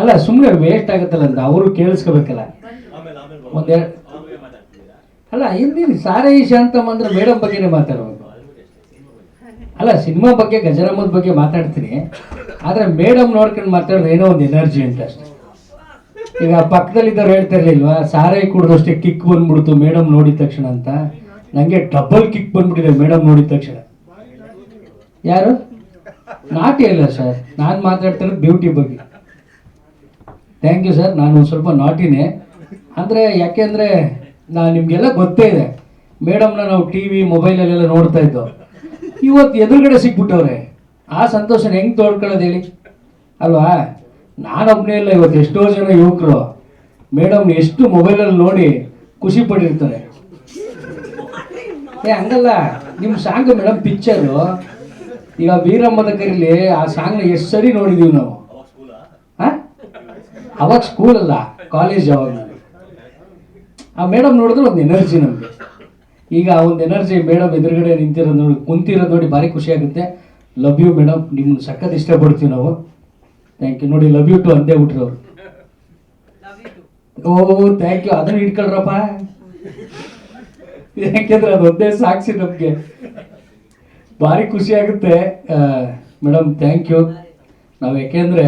ಅಲ್ಲ ಸುಮ್ಮನೆ ವೇಸ್ಟ್ ಆಗುತ್ತಲ್ಲ ಅಂತ ಅವರು ಕೇಳಿಸ್ಕೋಬೇಕಲ್ಲ. ಅಲ್ಲ ಇಲ್ಲಿ ಸಾರೇ ಶಾಂತಮ್ ಅಂದ್ರೆ ಮೇಡಮ್ ಬಗ್ಗೆನೇ ಮಾತಾಡ್ಬೇಕು ಅಲ್ಲ, ಸಿನಿಮಾ ಬಗ್ಗೆ, ಗಜರಾಮದ ಬಗ್ಗೆ ಮಾತಾಡ್ತೀನಿ. ಆದ್ರೆ ಮೇಡಮ್ ನೋಡ್ಕೊಂಡು ಮಾತಾಡೋದು ಏನೋ ಒಂದು ಎನರ್ಜಿ ಅಂತ ಅಷ್ಟೆ. ಈಗ ಪಕ್ಕದಲ್ಲಿದ್ದವ್ರು ಹೇಳ್ತಾ ಇರ್ಲಿಲ್ವಾ ಸಾರಾಯಿ ಕುಡಿದಷ್ಟೇ ಕಿಕ್ ಬಂದ್ಬಿಡ್ತು ಮೇಡಮ್ ನೋಡಿದ ತಕ್ಷಣ ಅಂತ. ನಂಗೆ ಡಬಲ್ ಕಿಕ್ ಬಂದ್ಬಿಟ್ಟಿದೆ ಮೇಡಮ್ ನೋಡಿದ ತಕ್ಷಣ. ಯಾರು? ನಾಟಿ ಅಲ್ಲ ಸರ್ ನಾನು ಮಾತಾಡ್ತಿರೋದು ಬ್ಯೂಟಿ ಬಗ್ಗೆ. ಥ್ಯಾಂಕ್ ಯು ಸರ್ ನಾನು ಸ್ವಲ್ಪ ನಾಟಿನೇ ಅಂದರೆ ಯಾಕೆಂದರೆ ನಾನು ನಿಮಗೆಲ್ಲ ಗೊತ್ತೇ ಇದೆ. ಮೇಡಮ್ನ ನಾವು ಟಿ ವಿ ಮೊಬೈಲಲ್ಲೆಲ್ಲ ನೋಡ್ತಾ ಇದ್ದೋ. ಇವತ್ತು ಎದುರುಗಡೆ ಸಿಕ್ಬಿಟ್ಟವ್ರೆ. ಆ ಸಂತೋಷನ ಹೆಂಗೆ ತೋಡ್ಕೊಳ್ಳೋದು ಹೇಳಿ? ಅಲ್ವಾ? ನಾನೊಬ್ಬನೇ ಇಲ್ಲ ಇವತ್ತು. ಎಷ್ಟೋ ಜನ ಯುವಕರು. ಮೇಡಮ್ ಎಷ್ಟು ಮೊಬೈಲಲ್ಲಿ ನೋಡಿ ಖುಷಿ ಪಟ್ಟಿರ್ತಾರೆ. ಏ, ಹಂಗಲ್ಲ. ನಿಮ್ಮ ಸಾಂಗ್ ಮೇಡಮ್ ಪಿಕ್ಚರು ಈಗ ವೀರಮ್ಮದ ಕರೀಲಿ ಆ ಸಾಂಗ್ನ ಎಷ್ಟು ಸರಿ ನೋಡಿದೀವಿ ನಾವು? ಅವಾಗ ಸ್ಕೂಲ್ ಅಲ್ಲ ಕಾಲೇಜ್ ಯಾವಾಗ? ನಾನು. ಆ ಮೇಡಮ್ ನೋಡಿದ್ರೆ ಒಂದು ಎನರ್ಜಿ ನಮಗೆ. ಈಗ ಆ ಒಂದು ಎನರ್ಜಿ ಮೇಡಮ್ ಎದುರುಗಡೆ ನಿಂತಿರೋದು ನೋಡಿ, ಕುಂತಿರೋದು ನೋಡಿ ಭಾರಿ ಖುಷಿ ಆಗುತ್ತೆ. ಲವ್ ಯು ಮೇಡಮ್ ನಿಮ್ಗೆ ಸಖತ್ ಇಷ್ಟಪಡ್ತೀವಿ ನಾವು. ಥ್ಯಾಂಕ್ ಯು ನೋಡಿ ಲವ್ ಯು ಟು ಅಂದೇ ಬಿಟ್ರು ಅವರು. ಓ ಥ್ಯಾಂಕ್ ಯು ಅದನ್ನ ಇಟ್ಕೊಳ್ರಪ್ಪ. ಯಾಕೆಂದ್ರೆ ಅದು ಒಂದೇ ಸಾಕ್ಷಿ ನಮಗೆ. ಭಾರಿ ಖುಷಿ ಆಗುತ್ತೆ. ಮೇಡಮ್ ಥ್ಯಾಂಕ್ ಯು ನಾವು ಯಾಕೆಂದರೆ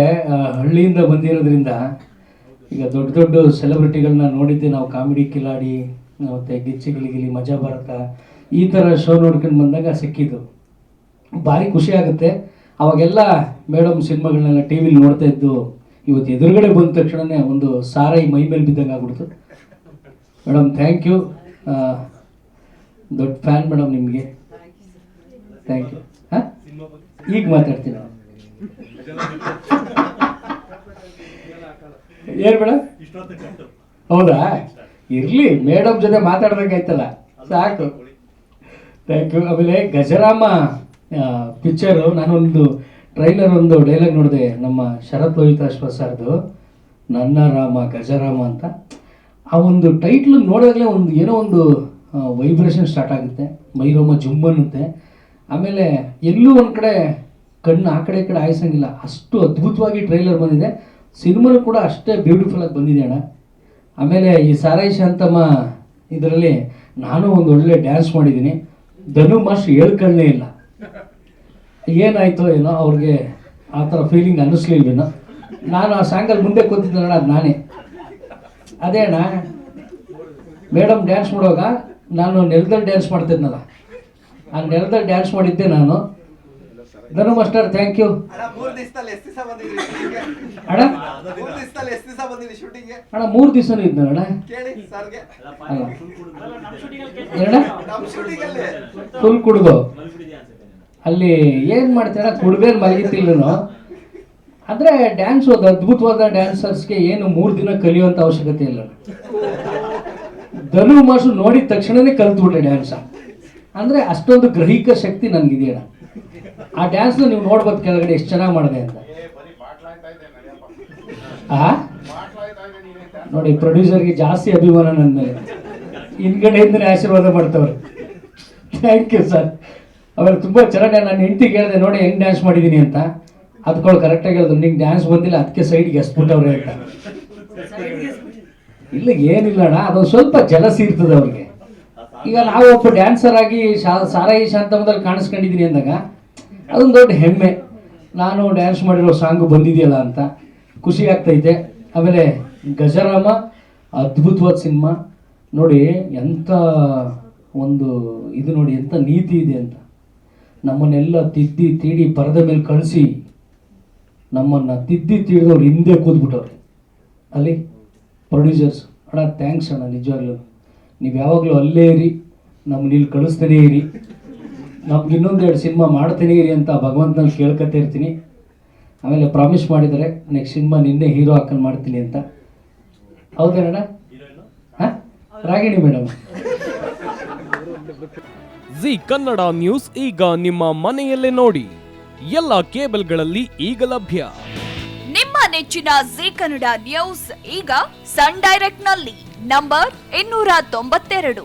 ಹಳ್ಳಿಯಿಂದ ಬಂದಿರೋದ್ರಿಂದ ಈಗ ದೊಡ್ಡ ದೊಡ್ಡ ಸೆಲೆಬ್ರಿಟಿಗಳನ್ನ ನೋಡಿದ್ದೆ. ನಾವು ಕಾಮಿಡಿ ಕಿಲಾಡಿ, ಮತ್ತು ಗಿಚ್ಚಿಗಳಿಗಿಲಿ ಮಜಾ ಭಾರತ, ಈ ಥರ ಶೋ ನೋಡ್ಕೊಂಡು ಬಂದಾಗ ಸಿಕ್ಕಿದ್ದು. ಭಾರಿ ಖುಷಿ ಆಗುತ್ತೆ. ಅವಾಗೆಲ್ಲ ಮೇಡಮ್ ಸಿನಿಮಾಗಳನ್ನೆಲ್ಲ ಟಿ ವಿಲಿ ನೋಡ್ತಾ ಇದ್ದು, ಇವತ್ತು ಎದುರುಗಡೆ ಬಂದ ತಕ್ಷಣವೇ ಒಂದು ಸಾರಾಯಿ ಮೈ ಮೇಲೆ ಬಿದ್ದಂಗೆ ಆಗ್ಬಿಡ್ತು. ಮೇಡಮ್ ಥ್ಯಾಂಕ್ ಯು ದೊಡ್ಡ ಫ್ಯಾನ್ ಮೇಡಮ್ ನಿಮಗೆ. ಥ್ಯಾಂಕ್ ಯು ಹಾಂ? ಈಗ ಮಾತಾಡ್ತೀನಿ. ಏನ್ ಮೇಡಮ್ ಹೌದಾ? ಇರ್ಲಿ, ಮೇಡಮ್ ಜೊತೆ ಮಾತಾಡ್ದಂಗೆ ಆಯ್ತಲ್ಲ. ಸಾಕು. ಥ್ಯಾಂಕ್ ಯು ಆಮೇಲೆ ಗಜರಾಮ ಪಿಕ್ಚರು ನಾನೊಂದು ಟ್ರೈಲರ್ ಒಂದು ಡೈಲಾಗ್ ನೋಡಿದೆ. ನಮ್ಮ ಶರತ್ ಲೋಹಿತಾಶ್ವ ಸರ್ದು, ನನ್ನ ರಾಮ, ಗಜರಾಮ ಅಂತ. ಆ ಒಂದು ಟೈಟ್ಲ್ ನೋಡಿದಾಗಲೇ ಒಂದು, ಏನೋ ಒಂದು ವೈಬ್ರೇಷನ್ ಸ್ಟಾರ್ಟ್ ಆಗುತ್ತೆ. ಮೈರೋಮ ಜುಮ್ ಅನ್ನುತ್ತೆ ಆಮೇಲೆ ಎಲ್ಲೂ ಒಂದು ಕಡೆ ಕಣ್ಣು ಆ ಕಡೆ ಕಡೆ ಆಯಿಸಂಗಿಲ್ಲ ಅಷ್ಟು ಅದ್ಭುತವಾಗಿ ಟ್ರೈಲರ್ ಬಂದಿದೆ. ಸಿನಿಮಾನು ಕೂಡ ಅಷ್ಟೇ ಬ್ಯೂಟಿಫುಲ್ ಆಗಿ ಬಂದಿದೆ ಅಣ್ಣ. ಆಮೇಲೆ ಈ ಸಾರಾಯಿ ಶಾಂತಮ್ಮ ಇದರಲ್ಲಿ ನಾನು ಒಂದು ಒಳ್ಳೆ ಡ್ಯಾನ್ಸ್ ಮಾಡಿದ್ದೀನಿ. ಧನು ಮಾಸ್ಟ್ ಹೇಳ್ಕೊಳ್ಳೇ ಇಲ್ಲ. ಏನಾಯ್ತೋ ಏನೋ ಅವ್ರಿಗೆ ಆ ಥರ ಫೀಲಿಂಗ್ ಅನ್ನಿಸ್ಲಿಲ್ವೇನೋ ನಾನು ಆ ಸಾಂಗಲ್ಲಿ ಮುಂದೆ ಕೂತಿದ್ದೇನೆ ಅದು ನಾನೇ. ಅದೇ ಅಣ್ಣ ಮೇಡಮ್ ಡ್ಯಾನ್ಸ್ ಮಾಡುವಾಗ ನಾನು ನೆಲದಲ್ಲಿ ಡ್ಯಾನ್ಸ್ ಮಾಡ್ತಿದ್ನಲ್ಲ. ಆ ನೆಲದಲ್ಲಿ ಡ್ಯಾನ್ಸ್ ಮಾಡಿದ್ದೆ ನಾನು. ಧನು ಮಾಸ್ಟರ್ ಥ್ಯಾಂಕ್ ಯು ಅಣ್ಣ ಮೂರ್ ದಿವಸದಲ್ಲಿ ಎಷ್ಟು ದಿವಸ ಬಂದಿದ್ರಿ ಅಣ್ಣ? ಮೂರ್ ದಿವಸದಲ್ಲಿ ಎಷ್ಟು ದಿವಸ ಬಂದಿದ್ರಿ ಅಣ್ಣ ಮೂರು ದಿವಸನೂ ಇದ್ನ ಅಣ್ಣ? ಕೇಳಿ ಸರ್ಗೆ. ಅಲ್ಲ. ಎರಡ ನಮ್ ಶೂಟಿಂಗ್ ಅಲ್ಲಿ ಫುಲ್ ಕುಡ್ದು. ಅಲ್ಲಿ ಏನ್ ಮಾಡ್ತೀರ ಕುಡ್ಬೇರ್ ಮಲಗಿತಿಲ್ಲನು ಅಂದ್ರೆ ಡ್ಯಾನ್ಸ್ ಒಂದು ಅದ್ಭುತವಾದ ಡ್ಯಾನ್ಸರ್ಸ್ಗೆ ಏನು ಮೂರು ದಿನ ಕಲಿಯುವಂತ ಅವಶ್ಯಕತೆ ಇಲ್ಲ ಧನು ಮಾಸು ನೋಡಿದ ತಕ್ಷಣನೇ ಕಲ್ತ್ಬಿಟ್ರೆ ಡ್ಯಾನ್ಸ್ ಅಂದ್ರೆ ಅಷ್ಟೊಂದು ಗ್ರಹಿಕ ಶಕ್ತಿ ನನ್ಗಿದೆಯಣ್ಣ. ಆ ಡ್ಯಾನ್ಸ್ನ ನೀವು ನೋಡ್ಬೋದು ಕೆಳಗಡೆ ಎಷ್ಟು ಚೆನ್ನಾಗಿ ಮಾಡಿದೆ ಅಂತ. ನೋಡಿ ಪ್ರೊಡ್ಯೂಸರ್ಗೆ ಜಾಸ್ತಿ ಅಭಿಮಾನ ನನ್ನ ಮೇಲೆ. ಹಿಂದ್ಗಡೆಯಿಂದನೇ ಆಶೀರ್ವಾದ ಮಾಡ್ತವ್ರೆ. ಥ್ಯಾಂಕ್ ಯು ಸರ್ ಆಮೇಲೆ ತುಂಬ ಚೆನ್ನಾಗಿ ನಾನು ಹೆಂಡತಿ ಕೇಳಿದೆ, ನೋಡಿ, ಹೆಂಗ್ ಡ್ಯಾನ್ಸ್ ಮಾಡಿದ್ದೀನಿ ಅಂತ. ಅದ್ಕೊಳ್ಳಿ ಕರೆಕ್ಟಾಗಿ ಹೇಳಿದ್ರು ನಿಂಗೆ ಡ್ಯಾನ್ಸ್ ಬಂದಿಲ್ಲ ಅದಕ್ಕೆ ಸೈಡ್ಗೆ ಎಸ್ಬಿಟ್ಟವ್ರೆ ಅಂತ. ಇಲ್ಲ ಏನಿಲ್ಲ ಅಣ್ಣ ಅದೊಂದು ಸ್ವಲ್ಪ ಜಲಸಿ ಇರ್ತದೆ ಅವ್ರಿಗೆ. ಈಗ ನಾವು ಒಬ್ಬ ಡ್ಯಾನ್ಸರ್ ಆಗಿ ಶಾ, ಸಾರಾಯಿ ಶಾಂತಮದಲ್ಲಿ ಕಾಣಿಸ್ಕೊಂಡಿದ್ದೀನಿ ಅಂದಾಗ ಅದೊಂದು ದೊಡ್ಡ ಹೆಮ್ಮೆ. ನಾನು ಡ್ಯಾನ್ಸ್ ಮಾಡಿರೋ ಸಾಂಗು ಬಂದಿದೆಯಲ್ಲ ಅಂತ. ಖುಷಿ ಆಗ್ತೈತೆ. ಆಮೇಲೆ ಗಜರಾಮ, ಅದ್ಭುತವಾದ ಸಿನಿಮಾ. ನೋಡಿ ಎಂಥ ಒಂದು ಇದು ನೋಡಿ ಎಂಥ ನೀತಿ ಇದೆ ಅಂತ. ನಮ್ಮನ್ನೆಲ್ಲ ತಿದ್ದಿ, ತೀಡಿ, ಪರದ ಮೇಲೆ ಕಳಿಸಿ ನಮ್ಮನ್ನು ತಿದ್ದಿ, ತೀಡಿದವ್ರು ಹಿಂದೆ ಕೂತ್ಬಿಟ್ಟವ್ರೆ. ಅಲ್ಲಿ ಪ್ರೊಡ್ಯೂಸರ್ಸ್ ಅಣ್ಣ ಥ್ಯಾಂಕ್ಸ್ ಅಣ್ಣ, ನಿಜವಾಗ್ಲೂ. ನೀವು ಯಾವಾಗಲೂ ಅಲ್ಲೇ ಇರಿ, ನಮ್ಮನ್ನ ಇಲ್ಲಿ ಕಳಿಸ್ತಾನೇ ಇರಿ. ನಮ್ಗೆ ಇನ್ನೊಂದೆರಡು ಸಿನಿಮಾ ಮಾಡ್ತೀನಿ ಇರಿ ಅಂತ ಭಗವಂತನಲ್ಲಿ ಕೇಳ್ಕೊತಾ ಇರ್ತೀನಿ. ಆಮೇಲೆ ಪ್ರಾಮಿಸ್ ಮಾಡಿದರೆ ನೆಕ್ಸ್ಟ್ ಸಿನಿಮಾ ನಿನ್ನೆ ಹೀರೋ ಹಾಕೊಂಡು ಮಾಡ್ತೀನಿ ಅಂತ. ಹೌದೇನಣ್ಣ ಹಾಂ? Ragini madam. Zee Kannada news ಈಗ ನಿಮ್ಮ ಮನೆಯಲ್ಲೇ ನೋಡಿ. ಎಲ್ಲ ಕೇಬಲ್ಗಳಲ್ಲಿ ಈಗ ಲಭ್ಯ. ನಿಮ್ಮ ನೆಚ್ಚಿನ ಜಿ ಕನ್ನಡ ನ್ಯೂಸ್ ಈಗ ಸನ್ ಡೈರೆಕ್ಟ್ನಲ್ಲಿ ನಂಬರ್ ಇನ್ನೂರ ತೊಂಬತ್ತೆರಡು.